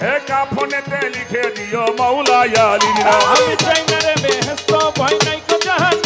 এ কাফনেতে লিখে দিও মাওলা আলী আমি চাই না রে বেহেস্ত ভয় নাই কো জাহান।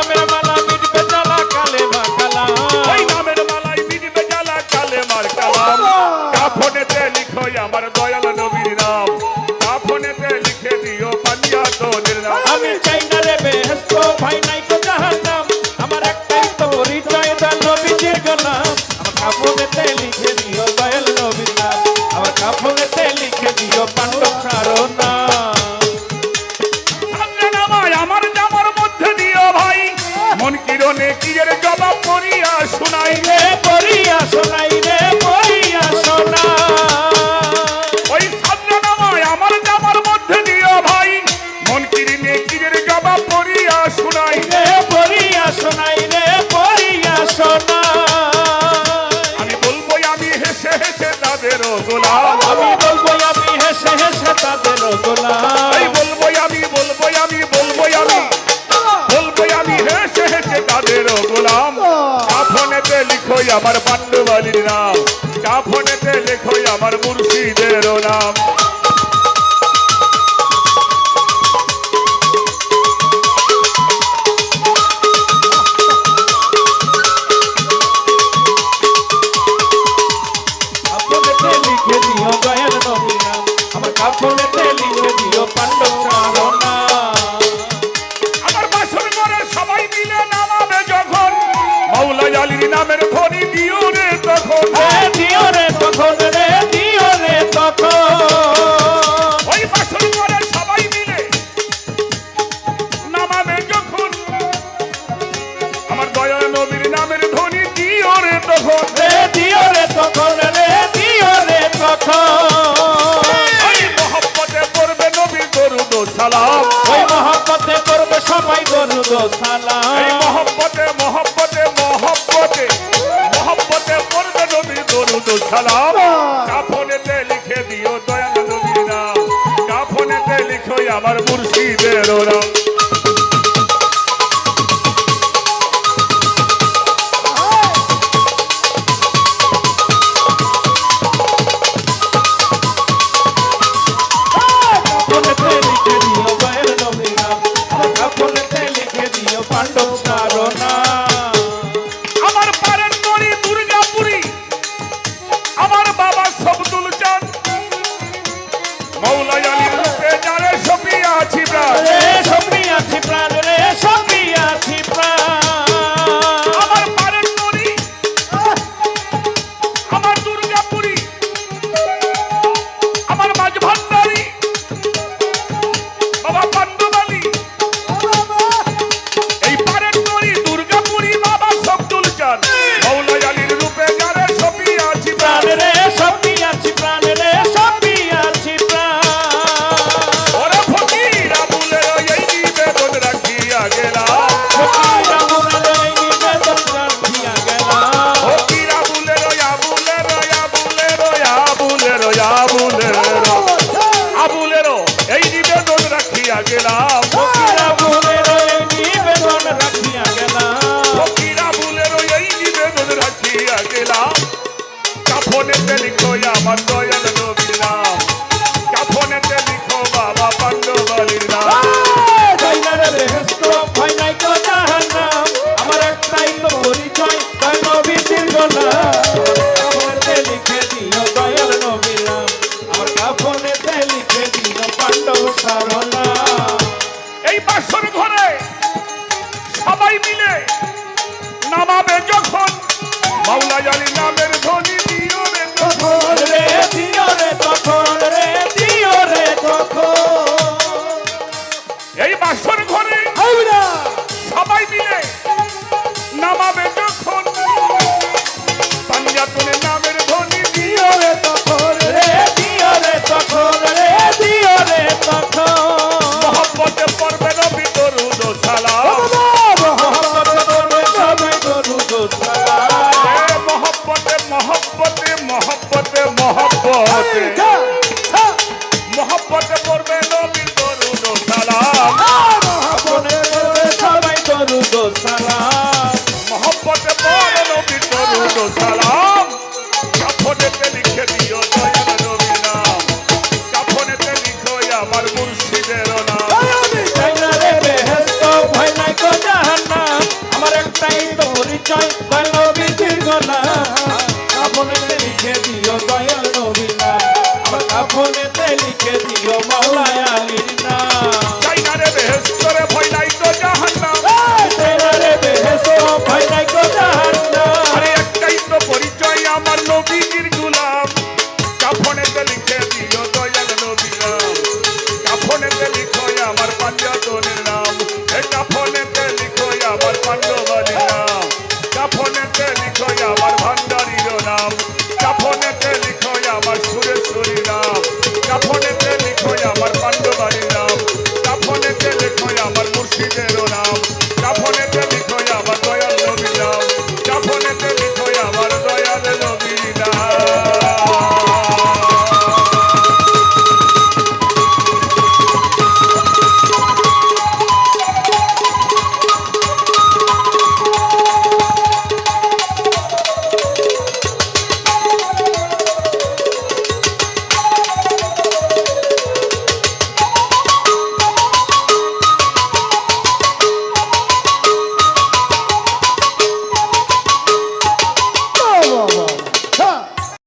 আমি চাই না রে ভাই নাই তো জাহান্নাম। আমার একটাই তো হৃদয় দা নবীজির গোলাম। আমার কাপড়েতে লিখে দিও আমার কাপড়েতে মধ্যে দিও ভাই। মন কিরণে কিয়ের জবাব করিয়া শোনাই রে। করিয়া শোনাই রে করিয়া শোনাই। আমার পাণ্ডবালির নাম। চাফন সালাম। ওই মহব্বতে করবে সবাই দরুদ সালাম। এই মহব্বতে মহব্বতে মহব্বতে মহব্বতে করবে নবী দরুদ সালাম। কাফনেতে লিখে দিও দয়াল নবীরা। কাফনেতে লিখো আমার মুর্শিদের নাম প্রাণে সপিয়া আছি প্রাণে। সপিয়া আছি প্রাণে। এই বাসর